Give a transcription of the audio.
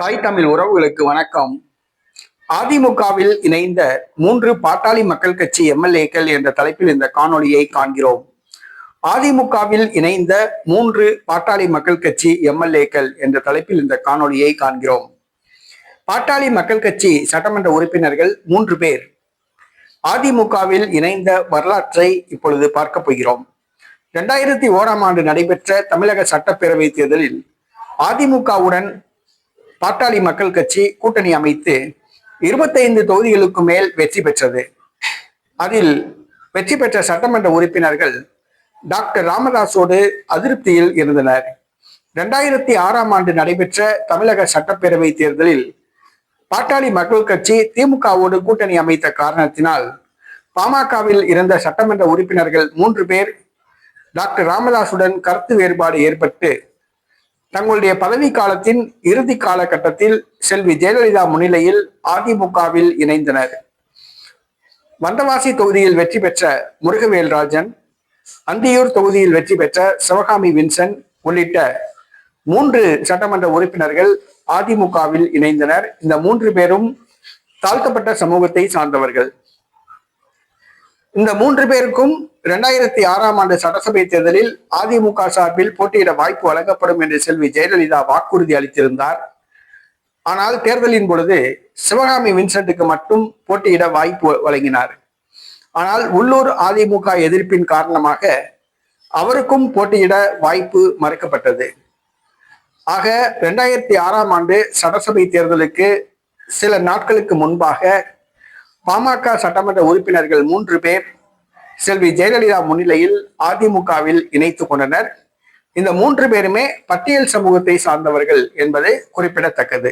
தாய் தமிழ் உறவுகளுக்கு வணக்கம். அதிமுகவில் இணைந்த மூன்று பாட்டாளி மக்கள் கட்சி எம்எல்ஏக்கள் என்ற தலைப்பில் இந்த காணொளியை காண்கிறோம். அதிமுகவில் இணைந்த மூன்று பாட்டாளி மக்கள் கட்சி எம்எல்ஏக்கள் என்ற தலைப்பில் இந்த காணொளியை காண்கிறோம். பாட்டாளி மக்கள் கட்சி சட்டமன்ற உறுப்பினர்கள் மூன்று பேர். அதிமுகவில் இணைந்த வரலாற்றை இப்பொழுது பார்க்க போகிறோம். இரண்டாயிரத்தி ஓராம் ஆண்டு நடைபெற்ற தமிழக சட்டப்பேரவை தேர்தலில் அதிமுகவுடன் பாட்டாளி மக்கள் கட்சி கூட்டணி அமைத்து இருபத்தைந்து தொகுதிகளுக்கு மேல் வெற்றி பெற்றது. அதில் வெற்றி பெற்ற சட்டமன்ற உறுப்பினர்கள் டாக்டர் ராமதாஸோடு அதிருப்தியில் இருந்தனர். இரண்டாயிரத்தி ஆறாம் ஆண்டு நடைபெற்ற தமிழக சட்டப்பேரவை தேர்தலில் பாட்டாளி மக்கள் கட்சி திமுகவோடு கூட்டணி அமைத்த காரணத்தினால் பாமகவில் இருந்த சட்டமன்ற உறுப்பினர்கள் மூன்று பேர் டாக்டர் ராமதாசுடன் கருத்து வேறுபாடு ஏற்பட்டு தங்களுடைய பதவி காலத்தின் இறுதி காலகட்டத்தில் செல்வி ஜெயலலிதா முன்னிலையில் அதிமுகவில் இணைந்தனர். வந்தவாசி தொகுதியில் வெற்றி பெற்ற முருகவேல்ராஜன் அந்தியூர் தொகுதியில் வெற்றி பெற்ற சிவகாமி வின்சன் உள்ளிட்ட மூன்று சட்டமன்ற உறுப்பினர்கள் அதிமுகவில் இணைந்தனர். இந்த மூன்று பேரும் தாழ்த்தப்பட்ட சமூகத்தை சார்ந்தவர்கள். இந்த மூன்று பேருக்கும் இரண்டாயிரத்தி ஆறாம் ஆண்டு சட்டசபை தேர்தலில் அதிமுக சார்பில் போட்டியிட வாய்ப்பு வழங்கப்படும் என்று செல்வி ஜெயலலிதா வாக்குறுதி அளித்திருந்தார். ஆனால் தேர்தலின் பொழுது சிவகாமி வின்சென்ட்டுக்கு மட்டும் போட்டியிட வாய்ப்பு வழங்கினார். ஆனால் உள்ளூர் அதிமுக எதிர்ப்பின் காரணமாக அவருக்கும் போட்டியிட வாய்ப்பு மறுக்கப்பட்டது. ஆக இரண்டாயிரத்தி ஆறாம் ஆண்டு சட்டசபை தேர்தலுக்கு சில நாட்களுக்கு முன்பாக பாமக சட்டமன்ற உறுப்பினர்கள் மூன்று பேர் செல்வி ஜெயலலிதா முன்னிலையில் அதிமுகவில் இணைத்துக் கொண்டனர். இந்த மூன்று பேருமே பட்டியல் சமூகத்தை சார்ந்தவர்கள் என்பது குறிப்பிடத்தக்கது.